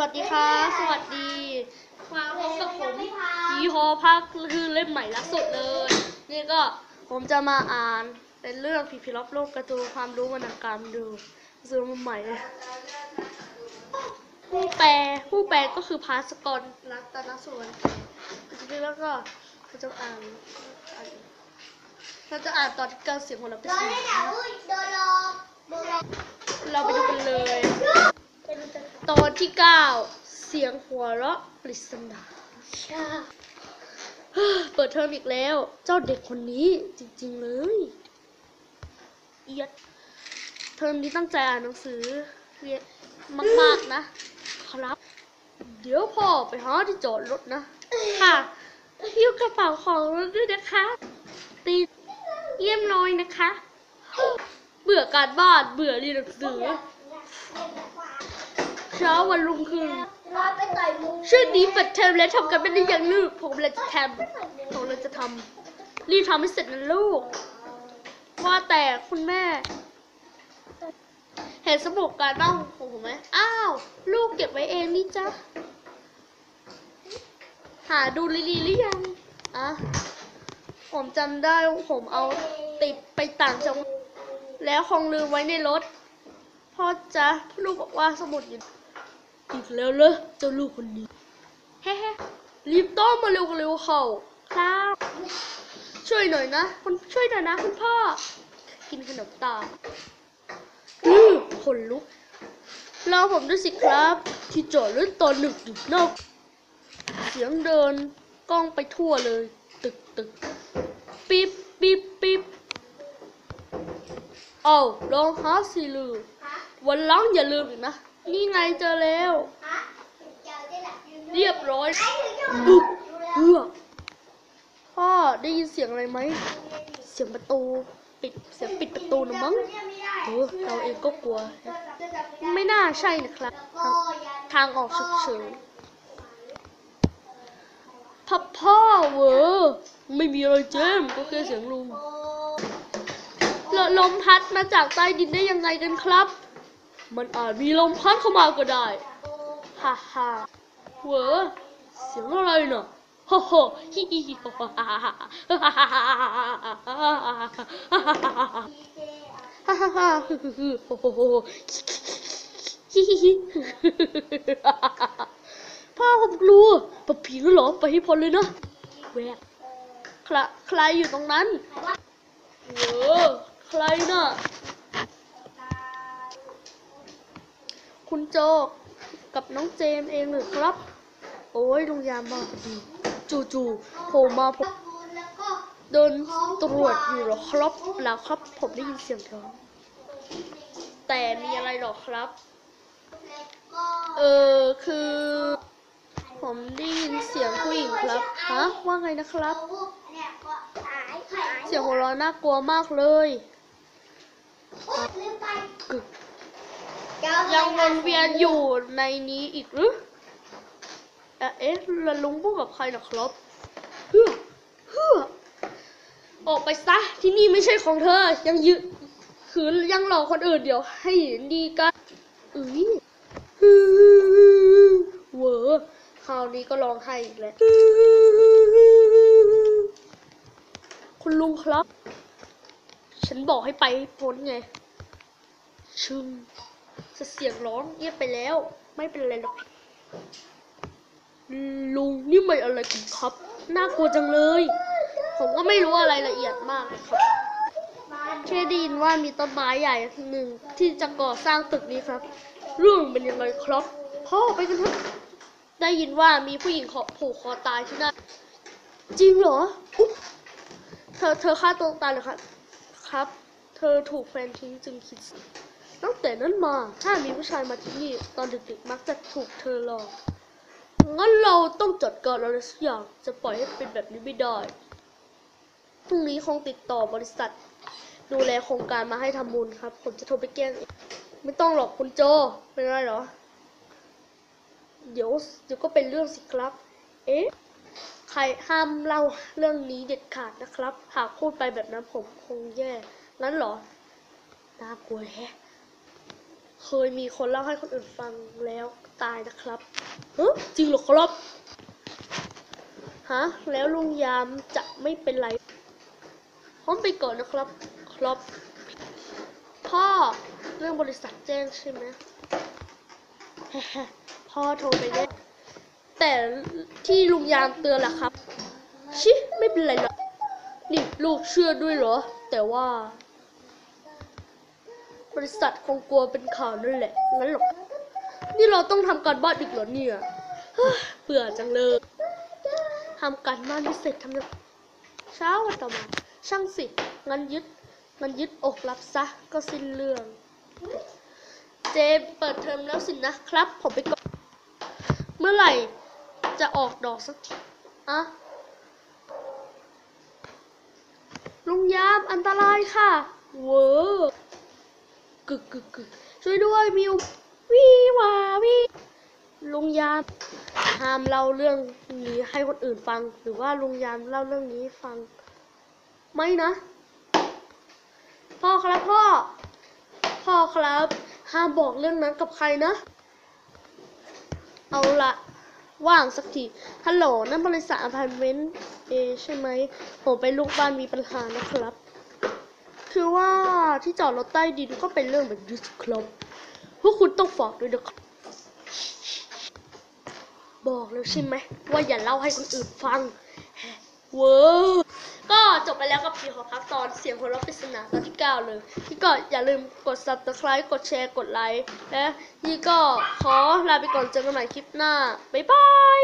วัสดีค่ะสวัสดีมาพบกับผมยีฮอภาคคือเล่มใหม่ล่าสุดเลย นี่ก็ผมจะมาอ่านเป็นเรื่องผีพิรอบโลกการ์ตูนความรู้วรรณกรรมดูซื้อมาใหม่เลยผู้แปลผู้แปลก็คือพาสกรรัตนสุวรรณจริงๆแล้วก็เราจะอ่านอ่านเราจะอ่านตอนที่เก้าเสียงของเราเป็นโดนเสียได้งหนาอุ้ยโดนรอโดนรอเราไปดูกันเลยเป็นจะ ตอนที่เก้าเสียงหัวเราะปริศนาชาเปิดเทอมอีกแล้ว เจ้าเด็กคนนี้จริงๆเลยเอียดเทอมนี้ตั้งใจอ่านหนังสือเรียนมากๆนะ ครับ เดี๋ยวพ่อไปหาที่จอดรถนะ ค่ะหิ้วกระเป๋าของรถด้วยนะคะ ตีเยี่ยมน้อยนะคะ เบื่อการบ้านเบื่อเรียนหนังสือ เช้าวันรุ่งขึ้นรอไปต่อยมุงชื่อนี้เปิดเทอมแล้วทำกันไม่ได้ยังลูกผมเลยจะทำผมเลยจะทำรีบทำให้เสร็จนะลูก ว่าแต่คุณแม่ เห็นสมุดการบ้านของผมไหมอ้าว ลูกเก็บไว้เองนี่จ้ะหาดูลีลีหรือยังอะผมจำได้ว่าผมเอาติดไปต่างจังหวัดแล้วคงลืมไว้ในรถพ่อจ๊ะลูกบอกว่าสมุดอยู่ อีกแล้วเหรอเจ้าลูกคนนี้เฮ้ๆรีบต้อมมาเร็วเร็วๆเขาครับช่วยหน่อยนะคุณช่วยหน่อยนะคุณพ่อ กินขนมตาลอือขนลุกรอผมด้วยสิครับ ที่จอดรถตอนหนึกดึกนอกเสียงเดินกล้องไปทั่วเลย ตึกตึกปิ๊บปิ๊บปิ๊บเอาลองหาสิลือฮะวันหลังอย่าลืมอีกนะ นี่ไงเจอแล้วฮะเจอได้แหละเรียบร้อยไอ้ถึงจะอึ๊บดูแล้วเพื่อพ่อได้ยินเสียงอะไรไหม เสียงประตู ปิดเสียงปิดประตูนะมั้งเออเราเองก็กลัว ไม่น่าใช่นะครับ ทางทางออกฉุกเฉินพ่อพ่อเวอไม่มีอะไรเจมส์ก็แค่เสียงลุงแล้วลมพัดมาจากใต้ดินได้ยังไงกันครับ มันอาจมีลมพัดเข้ามาก็ได้ ฮ่าฮ่าเวอเสียงอะไรน่ะฮ่าฮ่าฮิฮิฮ่าฮ่าฮ่าฮ่าฮ่าฮ่าฮ่าฮ่าฮ่าฮ่าพ่อผมกลัวปะผีก็หลอไปให้พ้นเลยนะแวกใครอยู่ตรงนั้นเออใครน่ะ คุณโจกับน้องเจมส์เองหรือครับ โอ้ยลุงยามมาพอดี จู่ๆโผล่มาผมเดินตรวจอยู่เหรอครับแล้วครับ ผมได้ยินเสียงร้องแต่มีอะไรหรอครับ เออคือ ผมได้ยินเสียงผู้หญิงครับ ฮะ ว่าไงนะครับ เสียงหัวเราะน่ากลัวมากเลยกึก ยังวนเวียนอยู่ในนี้อีกหรือเอ๊ะเอ๊ะแล้วลุงพูดกับใครนะครับเฮ้อเฮ้อออกไปซะที่นี่ไม่ใช่ของเธอ ยังยืขืนยังหลอกคนอื่นเดี๋ยว ให้ดีกันเอ้ยฮือเวอคราวนี้ก็ร้องไห้อีกแล้วคุณลุงครับ ฉันบอกให้ไปพ้นไงชึง เสียงร้องเงียบไปแล้ว ไม่เป็นไรหรอกลุงนี่ไม่อะไรกันครับ น่ากลัวจังเลย ผมก็ไม่รู้อะไรละเอียดมากเลยครับแค่ได้ยินว่ามีต้นไม้ใหญ่หนึ่งที่จะก่อสร้างตึกนี้ครับ เรื่องเป็นยังไงครับ พ่อไปกันเถอะได้ยินว่ามีผู้หญิงขอผูกคอตายที่นั่นจริงเหรออุ๊ยเธอเธอฆ่าตัวตายเหรอครับ ครับ เธอถูกแฟนทิ้งจึงคิด ตั้งแต่นั้นมา ถ้ามีผู้ชายมาที่นี่ ตอนดึกๆมักจะถูกเธอหลอก งั้นเราต้องจัดการอะไรสักอย่าง จะปล่อยให้เป็นแบบนี้ไม่ได้ พรุ่งนี้คงติดต่อบริษัท ดูแลโครงการมาให้ทำบุญครับ ผมจะโทรไปแกล้งไม่ต้องหรอกคุณโจ เป็นไรเหรอ เดี๋ยวเดี๋ยวก็เป็นเรื่องสิครับ เอ๊ะ ใครห้ามเล่าเรื่องนี้เด็ดขาดนะครับ หากพูดไปแบบนั้นผมคงแย่งั้นเหรอน่ากลัวแฮะ เคยมีคนเล่าให้คนอื่นฟังแล้วตายนะครับเฮ้จริงหรอครับฮะแล้วลุงยามจะไม่เป็นไรพร้อมไปก่อนนะครับ ครับพ่อเรื่องบริษัทแจ้งใช่ไหมพ่อโทรไปแจ้งแต่ที่ลุงยามเตือนแหละครับ ชิ ไม่เป็นไรหรอกนี่ลูกเชื่อด้วยเหรอ แต่ว่า บริษัทคงกลัวเป็นข่าวนั่นแหละ งั้นหรอก นี่เราต้องทำการบ้านอีกเหรอเนี่ยเบื่อจังเลยทำการบ้านไม่เสร็จทำยังเช้าวันต่อมา ช่างสิ งั้นยึดงั้นยึดอกรับซะ ก็สิ้นเรื่อง เจมเปิดเทอมแล้วสินะครับ ผมไปก่อน เมื่อไหร่จะออกดอกสักทีอะลุงยามอันตรายค่ะ เวอร์ กึกกึกกึกช่วยด้วยมิววีวาวีลุงยามห้ามเล่าเรื่องนี้ให้คนอื่นฟัง หรือว่าลุงยามเล่าเรื่องนี้ฟัง ไม่นะ พ่อครับพ่อ พ่อครับ ห้ามบอกเรื่องนั้นกับใครนะ เอาละว่างสักทีฮัลโหลนั่นบริษัทอพาร์ตเมนต์เอใช่ไหมผมไปลูกบ้านมีปัญหานะครับ ที่จอดรถใต้ดินก็เป็นเรื่องแบบนี้สิครับพวกคุณต้องฝากด้วยนะครับบอกแล้วใช่ไหมว่าอย่าเล่าให้คนอื่นฟังเวอร์ก็จบไปแล้วกับผีของพักตอนเสียงหัวเราะปริศนาตอนที่9เลยที่ก็อย่าลืมกด subscribe กดแชร์กดไลค์และนี่ก็ขอลาไปก่อนเจอกันใหม่คลิปหน้า บ๊ายบาย